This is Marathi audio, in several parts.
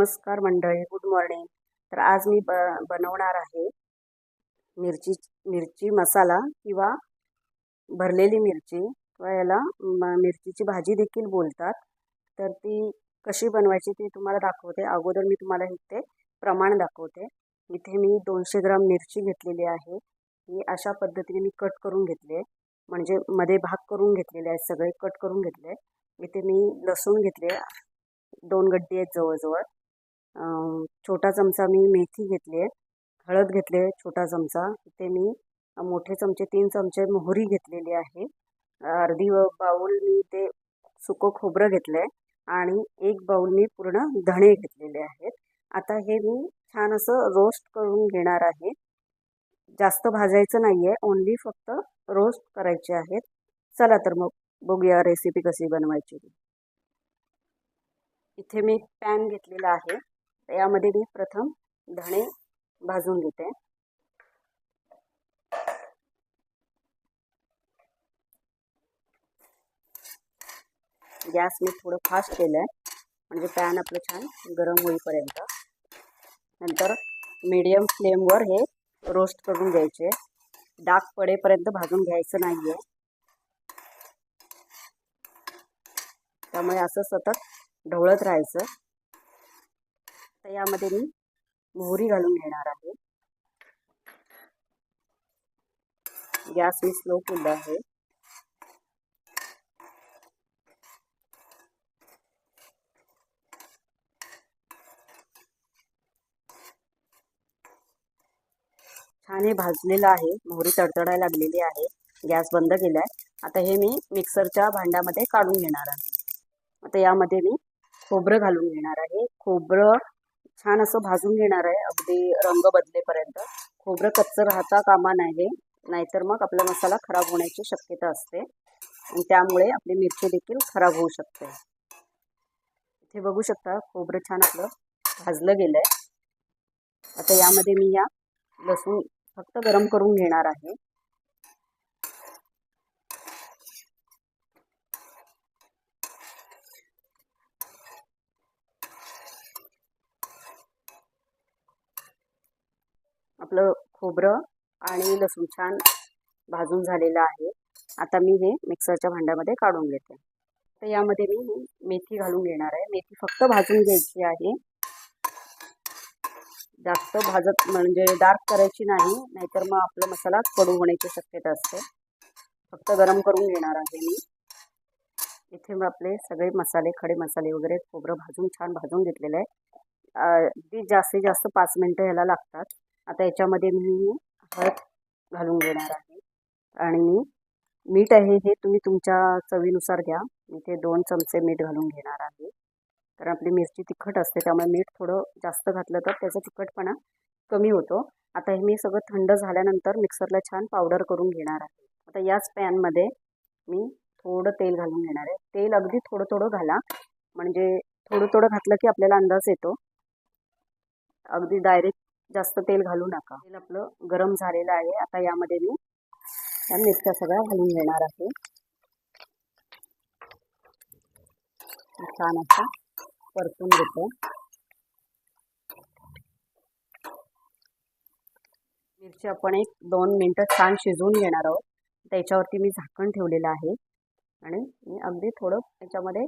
नमस्कार मंडळी गुड मॉर्निंग तर आज मी ब बनवणार आहे मिरची मिरची मसाला किंवा भरलेली मिरची. किंवा याला मिरचीची भाजी देखील बोलतात. तर ती कशी बनवायची ती तुम्हाला दाखवते. अगोदर मी तुम्हाला इथे प्रमाण दाखवते. इथे मी दोनशे ग्राम मिरची घेतलेली आहे. ही अशा पद्धतीने मी कट करून घेतले म्हणजे मध्ये भाग करून घेतलेले आहेत सगळे कट करून घेतले इथे मी लसूण घेतले दोन गड्डी आहेत जवळजवळ. छोटा चमचा मी मेथी घेतली आहे हळद घेतले छोटा चमचा. ते मी मोठे चमचे तीन चमचे मोहरी घेतलेली आहे. अर्धी व- बाऊल मी ते सुकं खोबरं घेतलं आहे आणि एक बाऊल मी पूर्ण धणे घेतलेले आहेत. आता हे मी छान असं रोस्ट करून घेणार आहे. जास्त भाजायचं नाही आहे ओन्ली फक्त रोस्ट करायचे आहेत. चला तर मग बघूया रेसिपी कशी बनवायची. इथे मी पॅन घेतलेला आहे. यामध्ये मी प्रथम धणे भाजून घेते. गॅस मी थोडं फास्ट केलं आहे म्हणजे पॅन आपलं छान गरम होईपर्यंत. नंतर मीडियम फ्लेमवर हे रोस्ट करून घ्यायचे. डाग पडेपर्यंत भाजून घ्यायचं नाही आहे त्यामुळे असं सतत ढवळत राहायचं. तर यामध्ये मी मोहरी घालून घेणार आहे. गॅस मी स्लो केला आहे. छान हे भाजलेलं आहे. मोहरी तडतडायला लागलेली आहे. गॅस बंद केलाय. आता हे मी मिक्सरच्या भांड्यामध्ये काढून घेणार आहे. आता यामध्ये मी खोबरं घालून घेणार आहे. खोबरं छान असं भाजून घेणार आहे. अगदी रंग बदलेपर्यंत. खोबरं कच्चं राहता कामा नाही नाहीतर मग आपला मसाला खराब होण्याची शक्यता असते. आणि त्यामुळे आपली मिरची देखील खराब होऊ शकते. इथे बघू शकता खोबरं छान आपलं भाजलं गेलं आहे आता यामध्ये मी या लसूण फक्त गरम करून घेणार आहे. आपलं खोबरं आणि लसूण छान भाजून झालेलं आहे. आता मी हे मिक्सरच्या भांड्यामध्ये काढून घेते. तर यामध्ये मी मेथी घालून घेणार आहे. मेथी फक्त भाजून घ्यायची आहे. जास्त भाजत म्हणजे डार्क करायची नाही नाहीतर मग आपला मसाला कडू होण्याची शक्यता असते. फक्त गरम करून घेणार आहे मी. इथे मग आपले सगळे मसाले खडे मसाले वगैरे खोबरं भाजून छान भाजून घेतलेलं आहे. अगदी जास्तीत जास्त पाच मिनटं ह्याला लागतात. आता याच्यामध्ये मी हळद घालून घेणार आहे. आणि मी मीठ आहे हे तुम्ही तुमच्या चवीनुसार घ्या. मी ते दोन चमचे मीठ घालून घेणार आहे. कारण आपली मिरची तिखट असते त्यामुळे मीठ थोडं जास्त घातलं तर त्याचा तिखटपणा कमी होतो. आता हे मी सगळं थंड झाल्यानंतर मिक्सरला छान पावडर करून घेणार आहे. आता याच पॅनमध्ये मी थोडं तेल घालून घेणार आहे. तेल अगदी थोडं थोडं घाला. म्हणजे थोडं थोडं घातलं की आपल्याला अंदाज येतो. अगदी डायरेक्ट जास्त तेल घालू नका. तेल आपलं गरम झालेलं आहे. आता यामध्ये मी या मिरच्या सगळ्या घालून घेणार आहे. छान असं परतून घेतो. मिरची आपण एक दोन मिनटं छान शिजवून घेणार आहोत. त्याच्यावरती मी झाकण ठेवलेलं आहे. आणि मी अगदी थोडं याच्यामध्ये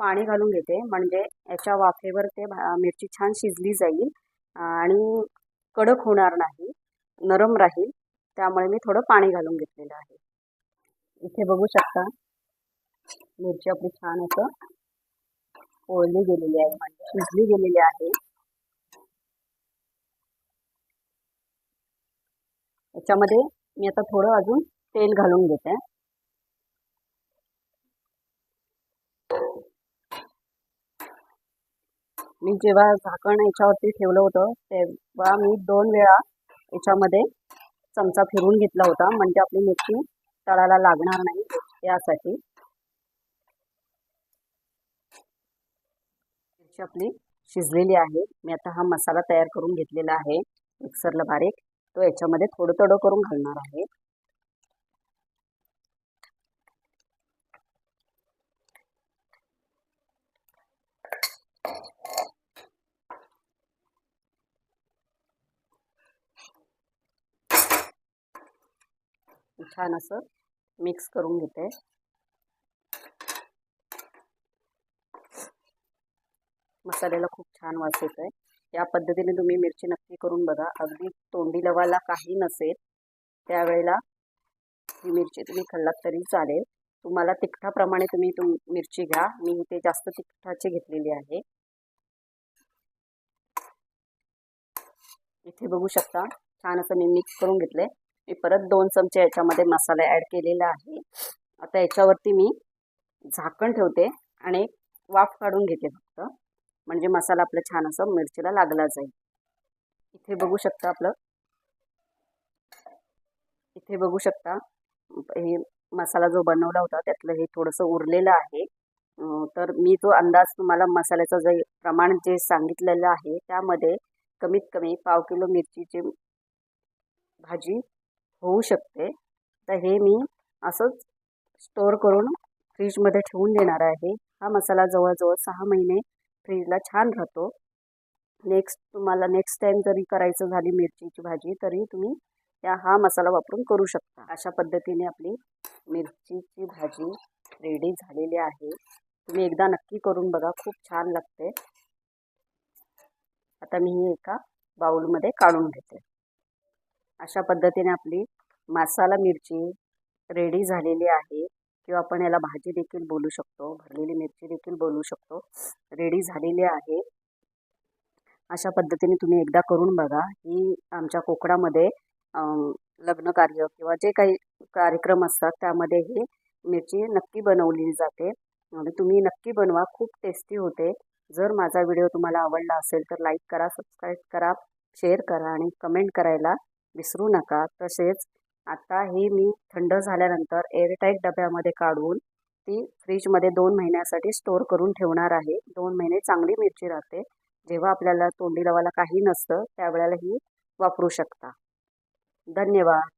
पाणी घालून घेते. म्हणजे याच्या वाफेवर ते मिरची छान शिजली जाईल. आणि कडक होणार नाही नरम राहील. त्यामुळे मी थोडं पाणी घालून घेतलेलं आहे. इथे बघू शकता मिरची आपली छान असं पोळली गेलेली आहे म्हणजे शिजली गेलेली आहे. याच्यामध्ये मी आता थोडं अजून तेल घालून घेते. मी जेव्हा झाकण याच्यावरती ठेवलं होतं तेव्हा मी दोन वेळा याच्यामध्ये चमचा फिरून घेतला होता. म्हणजे आपली मिरची तळाला लागणार नाही यासाठी. मिरची आपली शिजलेली आहे. मी आता हा मसाला तयार करून घेतलेला आहे. मिक्सरला बारीक. तो याच्यामध्ये थोडं थोडं करून घालणार आहे. छान असं मिक्स करून घेते. मसाल्याला खूप छान वास येत आहे या पद्धतीने तुम्ही मिरची नक्की करून बघा. अगदी तोंडी लवाला काही नसेल त्यावेळेला ही मिरची तुम्ही खाल्लात तरी चालेल. तुम्हाला तिखटाप्रमाणे तुम्ही तुम मिरची घ्या. मी इथे जास्त तिखटाची घेतलेली आहे. इथे बघू शकता छान असं मी मिक्स करून घेतले मी परत दोन चमचे याच्यामध्ये मसाला ॲड केलेला आहे. आता याच्यावरती मी झाकण ठेवते आणि वाफ काढून घेते फक्त. म्हणजे मसाला आपला छान असं मिरचीला लागला जाईल. इथे बघू शकता आपलं. इथे बघू शकता. हे मसाला जो बनवला होता त्यातलं हे थोडंसं उरलेलं आहे. तर मी जो अंदाज तुम्हाला मसाल्याचं जे प्रमाण जे सांगितलेलं आहे त्यामध्ये कमीत कमी पाव किलो मिरचीची भाजी होऊ शकते. तर हे मी असंच स्टोअर करून फ्रीजमध्ये ठेवून देणार आहे. हा मसाला जवळजवळ सहा महिने फ्रीजला छान राहतो. नेक्स्ट तुम्हाला नेक्स्ट टाईम जरी करायचं झाली मिरचीची भाजी तरी तुम्ही त्या हा मसाला वापरून करू शकता. अशा पद्धतीने आपली मिरचीची भाजी रेडी झालेली आहे. तुम्ही एकदा नक्की करून बघा खूप छान लागते. आता मी ही एका बाउलमध्ये काढून घेते. अशा पद्धतीने आपली मसाला मिरची रेडी झालेली आहे. किंवा आपण याला भाजी देखील बोलू शकतो. भरलेली मिरची देखील बोलू शकतो. रेडी झालेली आहे. अशा पद्धतीने तुम्ही एकदा करून बघा. ही आमच्या कोकणामध्ये लग्न कार्य किंवा जे काही कार्यक्रम असतात त्यामध्ये ही मिरची नक्की बनवली जाते. आणि तुम्ही नक्की बनवा. खूप टेस्टी होते. जर माझा व्हिडिओ तुम्हाला आवडला असेल तर लाईक करा सबस्क्राईब करा शेअर करा आणि कमेंट करायला विसरू नका. तसेच आता ही मी थंड झाल्यानंतर एअरटाईट डब्यामध्ये काढून ती फ्रीजमध्ये दोन महिन्यासाठी स्टोअर करून ठेवणार आहे. दोन महिने चांगली मिरची राहते. जेव्हा आपल्याला तोंडी लावायला काही नसतं त्यावेळेला ही वापरू शकता. धन्यवाद.